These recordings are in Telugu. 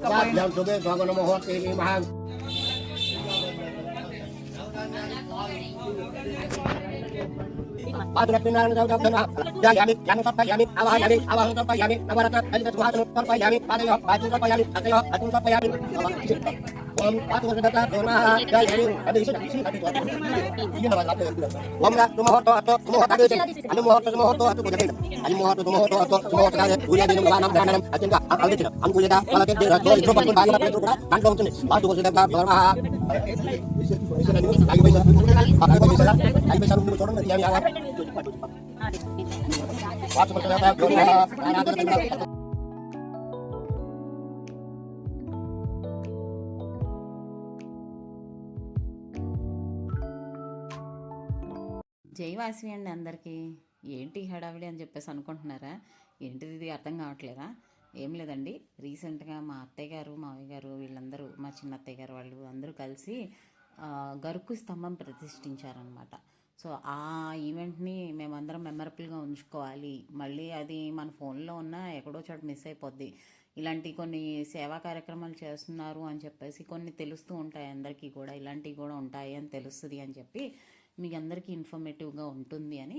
Saat jam suge suaga nama hot ini mahal. Padu nak dinar nak dapat nak. Dan kami. আমরা তোমার হতো আতো তোমার হতো আগে আমি মোহর তোমার হতো আতো বুঝে দিলাম আমি মোহর তোমার হতো আতো তোমার হতো আগে বুঝে দিলাম বাবা নাম ধারণা আছেন আমি বুঝে দিলাম আমি বুঝে দাও আমাকে দিয়ে রাখো ইত্র পাবো ভাগে পাবো পুরো গান গাও তুমি বাদ বুঝে দাও ধর মা আগে পয়সা আগে পয়সা আগে পয়সা তুমি ছোড়ো না আমি আবার পাঁচ বছর ধরে వాసవి అండి అందరికీ. ఏంటి హడావిడి అని చెప్పేసి అనుకుంటున్నారా? ఏంటిది ఇది? అర్థం కావట్లేదా? ఏం లేదండి. రీసెంట్గా మా అత్తయ్య గారు మావయ్య గారు వీళ్ళందరూ మా చిన్న అత్తయ్య గారు వాళ్ళు అందరూ కలిసి గరుకు స్తంభం ప్రతిష్ఠించారనమాట సో ఆ ఈవెంట్ని మేమందరం మెమరబుల్గా ఉంచుకోవాలి. మళ్ళీ అది మన ఫోన్లో ఉన్న ఎక్కడో చోట మిస్ అయిపోద్ది. ఇలాంటి కొన్ని సేవా కార్యక్రమాలు చేస్తున్నారు అని చెప్పేసి కొన్ని తెలుస్తూ ఉంటాయి అందరికీ కూడా. ఇలాంటివి కూడా ఉంటాయి అని తెలుస్తుంది అని చెప్పి మీకు అందరికీ ఇన్ఫర్మేటివ్గా ఉంటుంది అని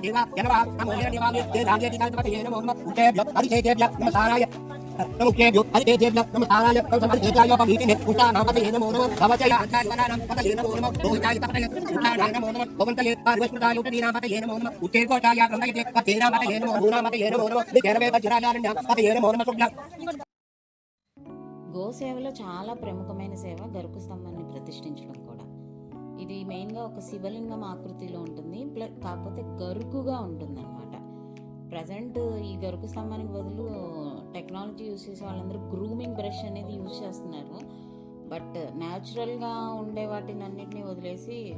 ఈ వీడియో అప్లోడ్ నమస్కారాయ హరికేభ్య నమస్కారాయ నమస్కారాయ పవిత్రే ఉత్తానాపతే నమో నమః భవచయ ఆచార్యనానాం పతయే నమో నమః భోజాయ తపతయ ఉత్తానాయ నమో నమః భవంతలే పార్వస్మృతాయ ఉపదీనాపతయే నమో నమః ఉత్తేకోటాయ బ్రహ్మయతే పతేనాపతయే నమో నమో నమః నమో నమః శుక్ల గోసేవలో చాలా ప్రముఖమైన సేవ గరుకు స్తంభాన్ని ప్రతిష్ఠించడం కూడా. ఇది మెయిన్గా ఒక శివలింగం ఆకృతిలో ఉంటుంది. ప్లస్ కాకపోతే గరుకుగా ఉంటుందన్నమాట. ప్రజెంట్ ఈ గరుకు స్తంభానికి బదులు టెక్నాలజీ యూస్ చేసే వాళ్ళందరూ గ్రూమింగ్ బ్రష్ అనేది యూస్ చేస్తున్నారు. బట్ న్యాచురల్గా ఉండే వాటిని అన్నిటిని వదిలేసి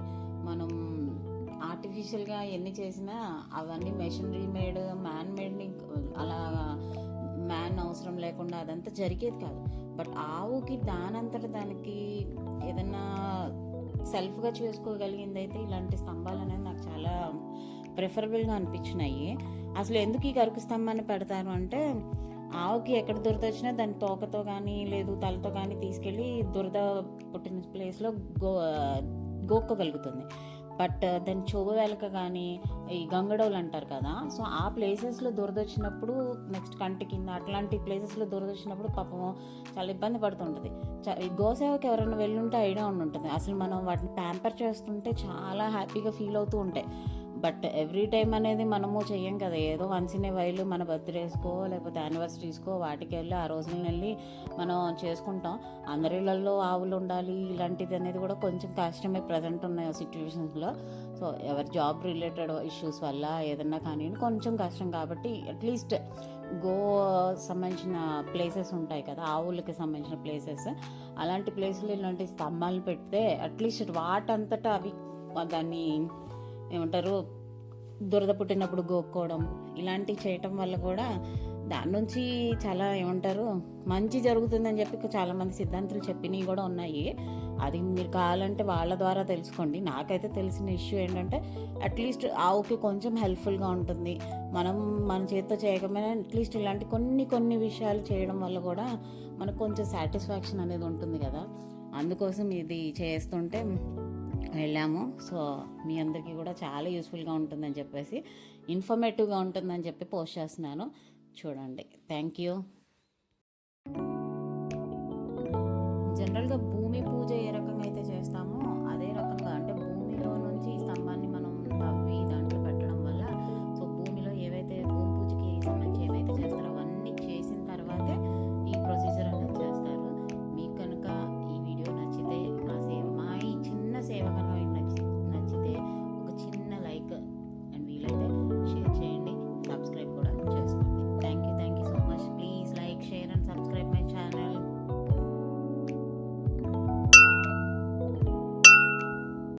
మనం ఆర్టిఫిషియల్గా ఎన్ని చేసినా అవన్నీ మెషినరీ మేడ్ మ్యాన్ మేడ్ని అలా మ్యాన్ అవసరం లేకుండా అదంతా జరిగేది కాదు. బట్ ఆవుకి దానంతట దానికి ఏదన్నా సెల్ఫ్గా చేసుకోగలిగింది అయితే ఇలాంటి స్తంభాలు అనేది నాకు చాలా ప్రిఫరబుల్గా అనిపించినాయి. అసలు ఎందుకు ఈ గరుకు స్తంభాన్ని పెడతారు అంటే ఆవుకి ఎక్కడ దురద వచ్చినా దాని తోకతో కానీ లేదు తలతో కానీ తీసుకెళ్ళి దురద పుట్టిన ప్లేస్లో గో గోక్కగలుగుతుంది. బట్ దాని చెవు వెలక కానీ ఈ గంగడోలు అంటారు కదా సో ఆ ప్లేసెస్లో దురద వచ్చినప్పుడు నెక్స్ట్ కంటి కింద అట్లాంటి ప్లేసెస్లో దురద వచ్చినప్పుడు చాలా ఇబ్బంది పడుతుంటుంది. చ- ఈ గోసేవకి ఎవరైనా వెళ్ళుంటే ఐడియా ఉండి ఉంటుంది అసలు మనం వాటిని ప్యాంపర్ చేస్తుంటే చాలా హ్యాపీగా ఫీల్ అవుతూ ఉంటాయి. బట్ ఎవ్రీ టైం అనేది మనము చెయ్యం కదా. ఏదో వన్స్ ఇన్ ఏ మన బర్త్డేస్కో లేకపోతే యానివర్సరీస్కో వాటికి వెళ్ళి ఆ రోజున వెళ్ళి మనం చేసుకుంటాం. అందరిళ్ళల్లో ఆవులు ఉండాలి ఇలాంటిది అనేది కూడా కొంచెం కష్టమే ప్రజెంట్ ఉన్న సిచ్యువేషన్స్లో సో ఎవరి జాబ్ రిలేటెడ్ ఇష్యూస్ వల్ల ఏదన్నా కానీ కొంచెం కష్టం కాబట్టి అట్లీస్ట్ గో సంబంధించిన ప్లేసెస్ ఉంటాయి కదా ఆవులకి సంబంధించిన ప్లేసెస్. అలాంటి ప్లేసులు ఇలాంటి స్తంభాలు పెడితే అట్లీస్ట్ వాటంతటా అవి దాన్ని ఏమంటారు దురద పుట్టినప్పుడు గోక్కోవడం ఇలాంటివి చేయటం వల్ల కూడా దాని నుంచి చాలా ఏమంటారు మంచి జరుగుతుందని చెప్పి చాలామంది సిద్ధాంతులు చెప్పినవి కూడా ఉన్నాయి. అది మీరు కావాలంటే వాళ్ళ ద్వారా తెలుసుకోండి. నాకైతే తెలిసిన ఇష్యూ ఏంటంటే అట్లీస్ట్ ఆవుకి కొంచెం హెల్ప్ఫుల్గా ఉంటుంది. మనం మన చేతితో చేయకపోయినా అట్లీస్ట్ ఇలాంటి కొన్ని కొన్ని విషయాలు చేయడం వల్ల కూడా మనకు కొంచెం సాటిస్ఫాక్షన్ అనేది ఉంటుంది కదా. అందుకోసం ఇది చేస్తుంటే వెళ్ళాము. సో మీ అందరికీ కూడా చాలా యూస్ఫుల్గా ఉంటుందని చెప్పేసి ఇన్ఫర్మేటివ్గా ఉంటుందని చెప్పి పోస్ట్ చేస్తున్నాను. చూడండి. Thank you. జనరల్గా భూమి పూజ ఏ రకంగా అయితే చేస్తామో